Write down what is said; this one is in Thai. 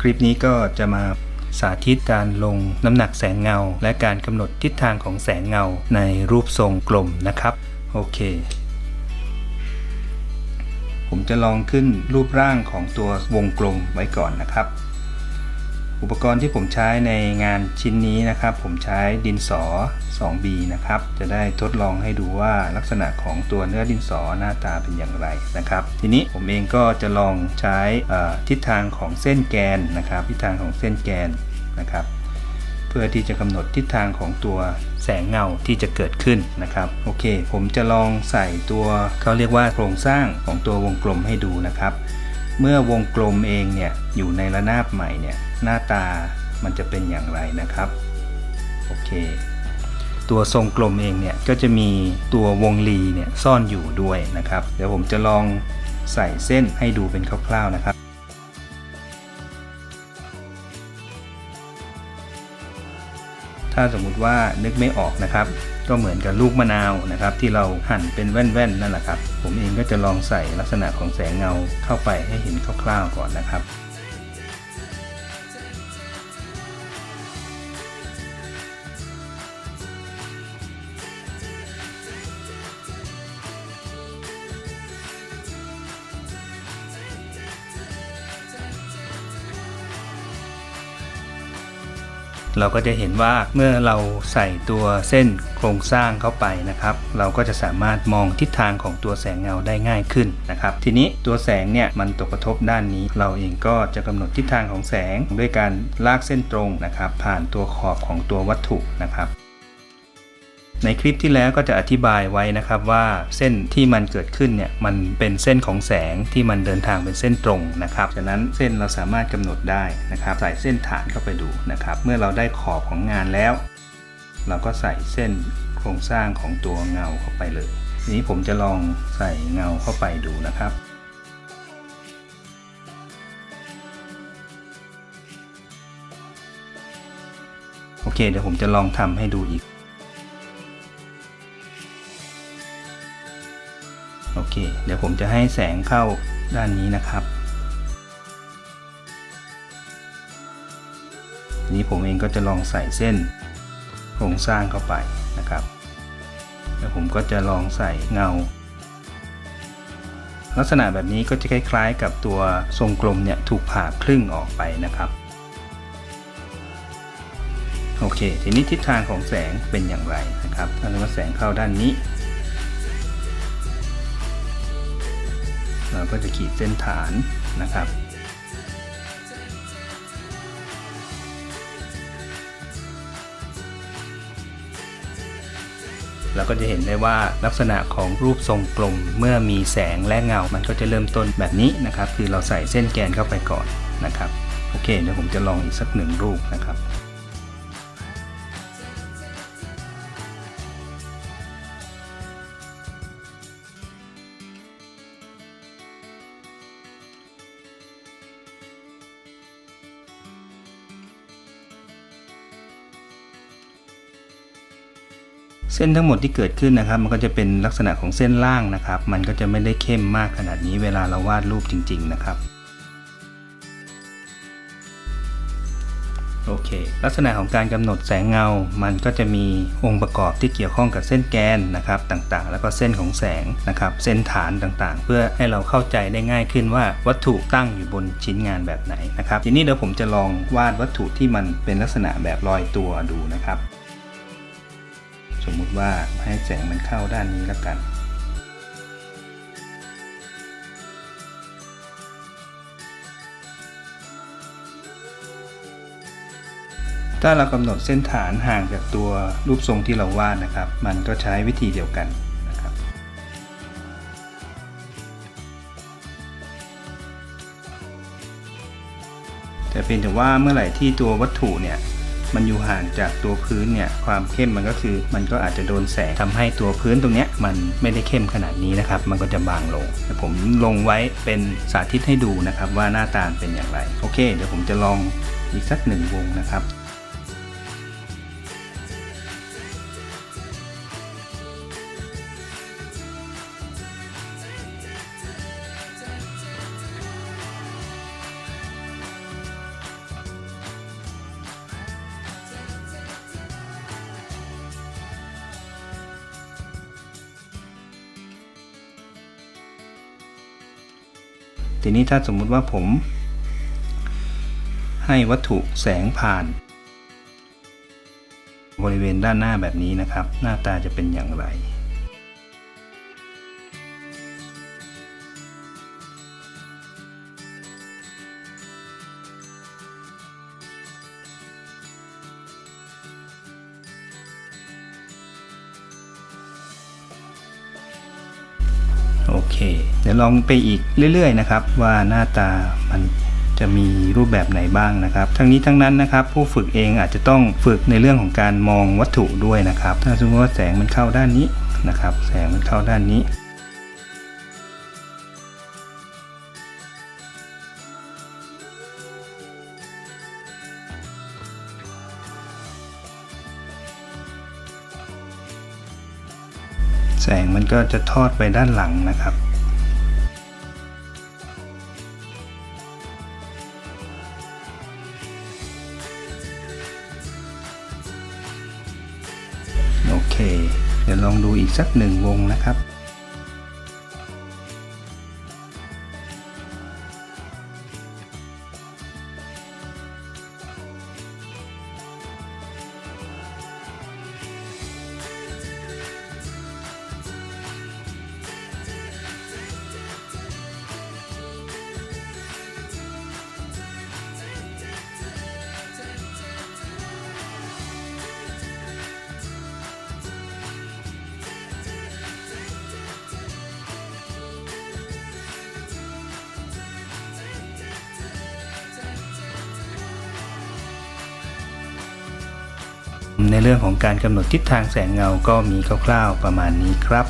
คลิปนี้ก็จะมาสาธิตการลงน้ำหนักแสงเงา และการกำหนดทิศทางของแสงเงาในรูปทรงกลมนะครับ โอเค ผมจะลองขึ้นรูปร่างของตัววงกลมไว้ก่อนนะครับ อุปกรณ์ที่ผมใช้ในงานชิ้นนี้นะครับ ผมใช้ดินสอ 2B นะครับ จะได้ทดลองให้ดูว่าลักษณะของตัวเนื้อดินสอหน้าตาเป็นอย่างไรนะครับ ทีนี้ผมเองก็จะลองใช้ทิศทางของเส้นแกนนะครับ ทิศทางของเส้นแกนนะครับ เพื่อที่จะกำหนดทิศทางของตัวแสงเงาที่จะเกิดขึ้นนะครับโอเค ผมจะลองใส่ตัวเขาเรียกว่าโครงสร้างของตัววงกลมให้ดูนะครับ เมื่อวงกลมเองเนี่ยอยู่ในระนาบใหม่เนี่ยหน้าตามันจะเป็นอย่างไรนะครับโอเคตัวทรงกลมเองเนี่ยก็จะมีตัววงรีเนี่ยซ่อนอยู่ด้วยนะครับ เดี๋ยวผมจะลองใส่เส้นให้ดูเป็นคร่าวๆนะครับ ถ้าสมมุติว่านึกไม่ออกนะครับ ก็เหมือนกับลูกมะนาวนะครับ ที่เราหั่นเป็นแว่นๆนั่นแหละครับ ผมเองก็จะลองใส่ลักษณะของแสงเงาเข้าไปให้เห็นคร่าวๆก่อนนะครับ เราก็จะเห็นว่าเมื่อเราใส่ตัวเส้นโครงสร้างเข้าไปนะครับ เราก็จะสามารถมองทิศทางของตัวแสงเงาได้ง่ายขึ้นนะครับ ทีนี้ตัวแสงเนี่ยมันตกกระทบด้านนี้ เราเองก็จะกำหนดทิศทางของแสงด้วยการลากเส้นตรงนะครับ ผ่านตัวขอบของตัววัตถุนะครับ ในคลิปที่แล้วก็จะอธิบายไว้นะครับว่าเส้นที่มันเกิดขึ้นเนี่ยมันเป็นเส้นของแสงที่มันเดินทางเป็นเส้นตรงนะครับฉะนั้นเส้นเราสามารถกำหนดได้นะครับ ใส่เส้นฐานเข้าไปดูนะครับ เมื่อเราได้ขอบของงานแล้ว เราก็ใส่เส้นโครงสร้างของตัวเงาเข้าไปเลย ทีนี้ผมจะลองใส่เงาเข้าไปดูนะครับโอเคเดี๋ยวผมจะลองทำให้ดูอีก เคเดี๋ยวผมจะให้แสงเข้าด้านนี้นะครับ นี้ผมเองก็จะลองใส่เส้นโครงสร้างเข้าไปนะครับ แล้วผมก็จะลองใส่เงา ลักษณะแบบนี้ก็จะคล้ายๆ กับตัวทรงกลมเนี่ยถูกผ่าครึ่งออกไปนะครับโอเค ทีนี้ทิศทางของแสงเป็นอย่างไรนะครับถ้าเราแสงเข้าด้านนี้ เราก็จะขีดเส้นฐานนะครับ เราก็จะเห็นได้ว่าลักษณะของรูปทรงกลมเมื่อมีแสงและเงา มันก็จะเริ่มต้นแบบนี้นะครับ คือเราใส่เส้นแกนเข้าไปก่อนนะครับ โอเคเดี๋ยวผมจะลองอีกสักหนึ่งรูปนะครับ เส้นทั้งหมดที่เกิดขึ้นนะครับ มันก็จะเป็นลักษณะของเส้นล่างนะครับ มันก็จะไม่ได้เข้มมากขนาดนี้เวลาเราวาดรูปจริง ๆ นะครับโอเค ลักษณะของการกำหนดแสงเงา มันก็จะมีองค์ประกอบที่เกี่ยวข้องกับเส้นแกนนะครับต่างๆ แล้วก็เส้นของแสงนะครับ เส้นฐานต่างๆ เพื่อให้เราเข้าใจได้ง่ายขึ้นว่าวัตถุตั้งอยู่บนชิ้นงานแบบไหนนะครับ ทีนี้เดี๋ยวผมจะลองวาดวัตถุที่มันเป็นลักษณะแบบลอยตัวดูนะครับ มมุติว่าให้แสงมันเข้าด้านนี้แล้วกันถ้าเรากำหนดเส้นฐานห่างจากตัวรูปทรงที่เราวาดนะครับ มันก็ใช้วิธีเดียวกันนะครับ แต่เพียงแต่ว่าเมื่อไหร่ที่ตัววัตถุเนี่ย มันอยู่ห่างจากตัวพื้นเนี่ยความเข้มมันก็คือ มันก็อาจจะโดนแสงทำให้ตัวพื้นตรงเนี้ยมันไม่ได้เข้มขนาดนี้นะครับ มันก็จะบางลงผมลงไว้เป็นสาธิตให้ดูนะครับว่าหน้าตาเป็นอย่างไร โอเค เดี๋ยวผมจะลองอีกสักหนึ่งวงนะครับ ทีนี้ถ้าสมมุติว่าผม ให้วัตถุแสงผ่าน บริเวณด้านหน้าแบบนี้นะครับ หน้าตาจะเป็นอย่างไร โอเค เดี๋ยวลองไปอีกเรื่อยๆนะครับ ว่าหน้าตามันจะมีรูปแบบไหนบ้างนะครับ ทั้งนี้ทั้งนั้นนะครับ ผู้ฝึกเองอาจจะต้องฝึกในเรื่องของการมองวัตถุด้วยนะครับ ถ้าสมมติว่าแสงมันเข้าด้านนี้นะครับ แสงมันเข้าด้านนี้ แสงมันก็จะทอดไปด้านหลังนะครับ โอเค เดี๋ยวลองดูอีกสักหนึ่งวงนะครับ ในเรื่องของการกำหนดทิศทางแสงเงาก็มีคร่าวๆประมาณนี้ครับ